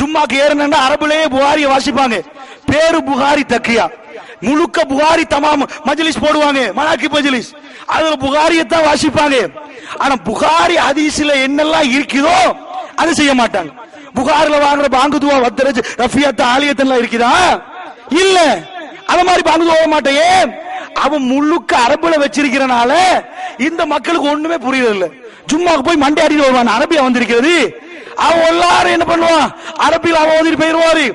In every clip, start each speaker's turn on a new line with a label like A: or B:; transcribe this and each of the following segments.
A: ஜும்மாக்கு ஏறணும்னா அரபுலேயே புகாரிய வாசிப்பாங்க. பேரு புகாரி தக்கியா. முழுக்க புகாரி தமாம் மஜ்லிஸ் போடுவாங்க மலாக்கி மஜ்லிஸ். அதுல புகாரியத்தான் வாசிப்பாங்க. ஆனா புகாரி அதிசில என்னெல்லாம் இருக்குதோ அதை செய்ய மாட்டாங்க. புகார்ல வாங்குற பாங்குதுவா வத்தரஜ் ரஃபியத் ஆலயத்தெல்லாம் இருக்குதா? இல்ல. அத மாதிரி பாங்குதுவா மாட்டேன் ஏன் அவன் முழுக்க அரபுல வச்சிருக்கிறனால இந்த மக்களுக்கு ஒண்ணுமே புரியல இல்ல ஜும்மாக்கு போய் மண்டை அடிட்டு வருவான். அரபியா வந்திருக்கிறது. அவன் எல்லாரும் என்ன பண்ணுவான்? அரபில் அவன் ஓதிட்டு போயிருவாரு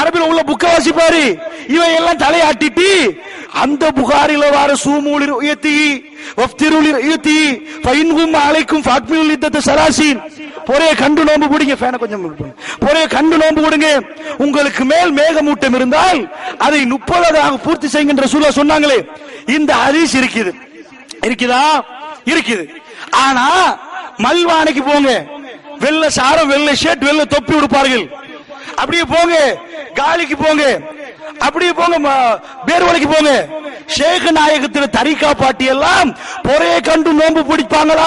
A: அரபில் உள்ள புக்க வாசிப்பாரு. இவன் எல்லாம் தலையாட்டிட்டு அந்த புகாரில வார சூமூலிர் உயர்த்தி வஃப்திருளிர் உயர்த்தி பைன்கும் அலைக்கும் ஃபாக்மியுல் இத்தத்த சராசின். பொறைய கண்டு நோம்பு பிடிங்க ஃபேனை கொஞ்சம் பொறைய கண்டு நோம்பு கொடுங்க உங்களுக்கு மேல் மேகமூட்டம் இருந்தால் அதை முப்பதாக பூர்த்தி செய்கின்ற சூழல் சொன்னாங்களே. இந்த ஹரிஸ் இருக்குது. இருக்குதா? இருக்குது. ஆனா மல்வானைக்கு போங்க. வெள்ள சாரம் வெள்ள ஷர்ட் வெள்ள தொப்பி உடுப்பார்கள். அப்படியே போங்க காலிக்கு போங்க. அப்படியே போங்க ம- பேர்வலைக்கு போங்க. ஷேக் நாயகத்தில் தரிகா பாட்டி எல்லாம் பொறைய கண்டு நோன்பு பிடிப்பாங்களா?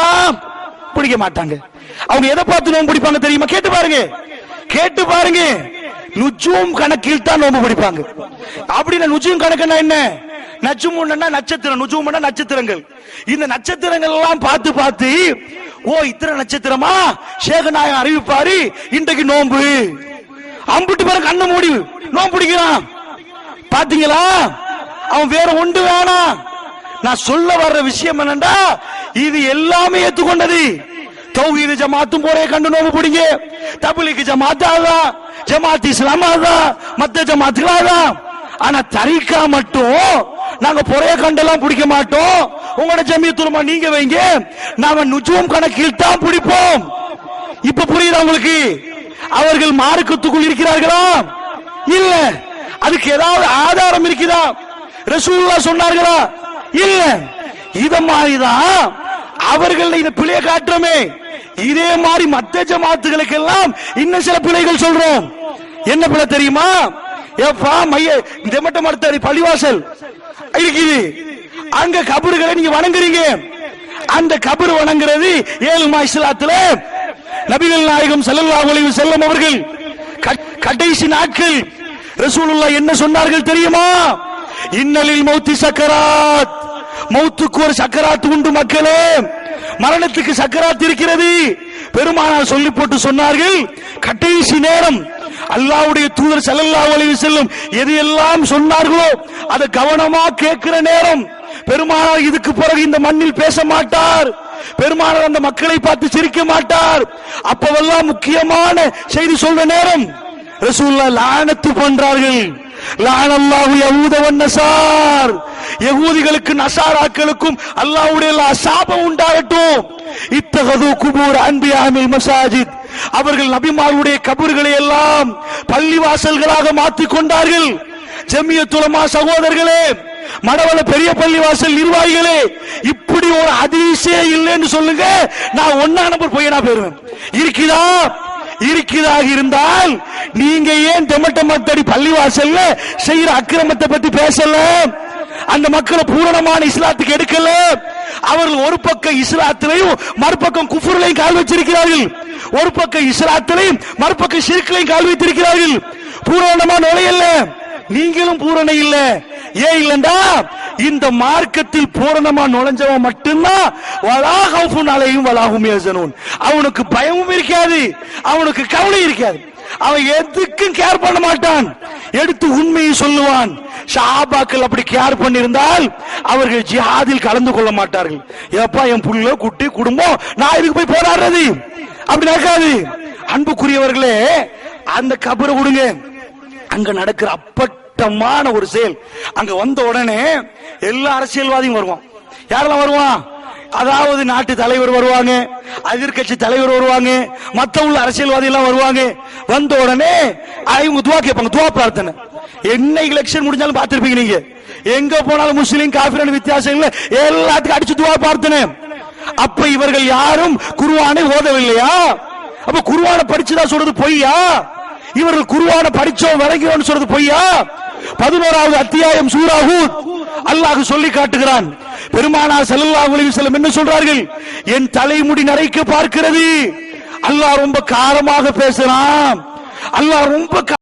A: பிடிக்க மாட்டாங்க. அவங்க எதை பார்த்து நோன்பு பிடிப்பாங்க தெரியுமா? கேட்டு பாருங்க. கேட்டு பாருங்க. நுஜூம் கணக்கில் தான் நோன்பு பிடிப்பாங்க. அப்படின்னா நுஜூம் கணக்குன்னா என்ன? நச்சுமுன்னா நட்சத்திரம் நுஜூம்னா நட்சத்திரங்கள். இந்த நட்சத்திரங்கள் எல்லாம் பார்த்து பார்த்து ஓ இத்தனை நட்சத்திரமா? சேகநாயகம் அறிவிப்பாரு இன்றைக்கு நோன்பு. அம்புட்டு பேரும் கண்ணை மூடி நோன்புடிக்கிறான் பாத்தீங்களா? அவன் வேற ஒன்று வேணாம் நான் சொல்ல வர்ற விஷயம் என்னண்டா இது எல்லாமே ஏத்துக்கொண்டது. தௌஹீது ஜமாத்தும் போறே கண்டு நோம்பு பிடிங்க. தபிலிக்கு ஜமாத் அதான் ஜமாத் இஸ்லாம் அதான் மத்த ஜமாத்துகள் ஆனா தரிக்கா மட்டும் நாங்க பொறைய கண்டெல்லாம் பிடிக்க மாட்டோம். உங்களோட ஜமியத்துலமா நீங்க வைங்க. நாங்க நுஜுவம் கணக்கில் தான் பிடிப்போம். இப்ப புரியுதா உங்களுக்கு? அவர்கள் மார்க்கத்துக்குள் இருக்கிறார்களா? இல்ல. அதுக்கு ஏதாவது ஆதாரம் இருக்குதா? ரசூல்லா சொன்னார்களா? இல்ல. இத மாதிரிதான் அவர்கள் இந்த பிழைய காட்டுறோமே. இதே மாதிரி மத்த ஜமாத்துகளுக்கு எல்லாம் இன்னும் சில பிழைகள் சொல்றோம். என்ன பிழை தெரியுமா? ஏப்பா மைய தெமட்ட மரத்தடி பள்ளிவாசல். இருக்குது. அங்க கபறுகளை நீங்க வணங்குறீங்க. அந்த கபர் வணங்குறது ஏழுமா இஸ்லாத்துல நபிகள் நாயகம் செல்லல்லா ஒளிவு செல்லும் அவர்கள். கட்- கடைசி நாட்கள் ரசூலுல்லா என்ன சொன்னார்கள் தெரியுமா? இன்னலில் மௌத்தி சக்கராத். மௌத்துக்கு ஒரு சக்கராத் உண்டு மக்களே. மரணத்துக்கு சக்கராத் இருக்கிறது. பெருமானார் சொல்லி போட்டு சொன்னார்கள் கடைசி நேரம் அல்லாவுடைய தூதர் செல்லல்லா ஒளிவு செல்லும் எது எல்லாம் சொன்னார்களோ அதை கவனமா கேட்கிற நேரம் பெருமானார் இதுக்கு பிறகு இந்த மண்ணில் பேச மாட்டார். பெருமானார் அந்த மக்களை பார்த்து சிரிக்க மாட்டார். அப்பவெல்லாம் முக்கியமான செய்தி சொல்ற நேரம் ரசூல்லா லானத்து பண்றார்கள். லானல்லாஹு யஹூதவன் நசார். யகூதிகளுக்கு நசாராக்களுக்கும் அல்லாஹ்வுடைய சாபம் உண்டாகட்டும். இத்தகது குபூர் அன்பியாமில் மசாஜித். அவர்கள் நபிமாருடைய கபர்களை எல்லாம் பள்ளிவாசல்களாக மாற்றிக் கொண்டார்கள். ஜமியத்துலமா சகோதரர்களே மடவள பெரிய பள்ளிவாசல் நிர்வாகிகளே இப்படி ஒரு அதிசயம் இல்லைன்னு சொல்லுங்க. நான் ஒன்னா நம்பர் பையனா போயிருவேன் இருக்குதா இருக்கிறதாக இருந்தால் நீங்க ஏன் தெமட்டமத்தடி பள்ளிவாசல்ல செய்யற அக்கிரமத்தை பத்தி பேசல? அந்த மக்களை பூரணமான இஸ்லாத்துக்கு எடுக்கல? அவர்கள் ஒரு பக்கம் இஸ்லாத்திலையும் மறுபக்கம் குஃபுர்லையும் கால் வச்சிருக்கிறார்கள். ஒரு பக்கம் இஸ்லாத்திலையும் மறுபக்கம் சிறுக்களையும் கால் வைத்திருக்கிறார்கள். பூரணமா நுழையல்ல நீங்களும் பூரண இல்லை. ஏன் இல்லண்டா? இந்த மார்க்கத்தில் பூரணமா நுழைஞ்சவன் மட்டும்தான் வலா ஹவுஃபுன் அலையும் வலாஹும் அவனுக்கு பயமும் இருக்காது அவனுக்கு கவலை இருக்காது. அவன் எதுக்கும் கேர் பண்ண மாட்டான். எடுத்து உண்மையை சொல்லுவான். ஷாபாக்கள் அப்படி கேர் பண்ணியிருந்தால் அவர்கள் ஜிஹாதில் கலந்து கொள்ள மாட்டார்கள். எப்பா என் புள்ள குட்டி குடும்பம் நான் இதுக்கு போய் போராடுறது? அப்படி நடக்காது. அன்புக்குரியவர்களே அந்த கபரை விடுங்க. அங்க நடக்கிற திட்டமான ஒரு செயல். அங்க வந்த உடனே எல்லா அரசியல்வாதியும் வருவான். யாரெல்லாம் வருவான்? அதாவது நாட்டு தலைவர் வருவாங்க எதிர்கட்சி தலைவர் வருவாங்க மத்த உள்ள அரசியல்வாதி எல்லாம் வருவாங்க. வந்த உடனே அவங்க துவா கேட்பாங்க துவா பிரார்த்தனை. என்ன எலெக்ஷன் முடிஞ்சாலும் பார்த்திருப்பீங்க நீங்க. எங்க போனாலும் முஸ்லீம் காபிரன் வித்தியாசம் இல்ல. எல்லாத்துக்கும் அடிச்சு துவா பிரார்த்தனை. அப்ப இவர்கள் யாரும் குருவானை ஓதவில்லையா? அப்ப குருவானை படிச்சுதான் சொல்றது பொய்யா? இவர்கள் குருவான படிச்சோம் விளங்கிறோம் சொல்றது பொய்யா? பதினோராவது அத்தியாயம் சூராஹூத் அல்லாஹ் சொல்லி காட்டுகிறான். பெருமானார் செல்லல்லா அலைஹி செல்லும் என்ன சொல்றார்கள்? என் தலைமுடி நரைக்க பார்க்கிறது. அல்லாஹ் ரொம்ப காரமாக பேசுறான். அல்லாஹ் ரொம்ப